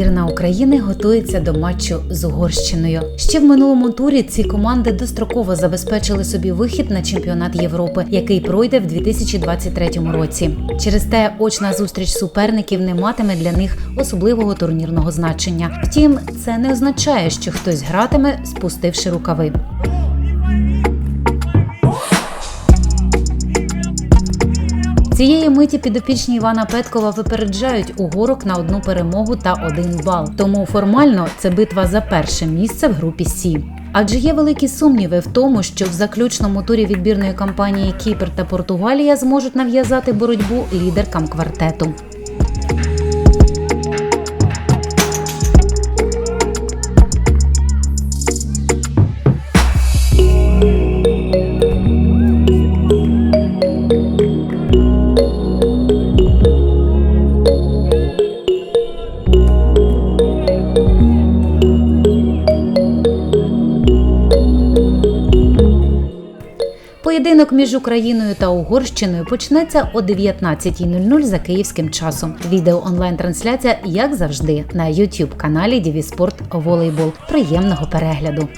збірна України готується до матчу з Угорщиною. Ще в минулому турі ці команди достроково забезпечили собі вихід на чемпіонат Європи, який пройде в 2023 році. Через те очна зустріч суперників не матиме для них особливого турнірного значення. Втім, це не означає, що хтось гратиме, спустивши рукави. Цієї миті підопічні Івана Петкова випереджають угорок на одну перемогу та один бал. Тому формально це битва за перше місце в групі Сі. Адже є великі сумніви в тому, що в заключному турі відбірної кампанії Кіпр та Португалія зможуть нав'язати боротьбу лідеркам квартету. Поєдинок між Україною та Угорщиною почнеться о 19.00 за київським часом. Відео онлайн-трансляція, як завжди, на YouTube каналі Діві Спорт Волейбол. Приємного перегляду!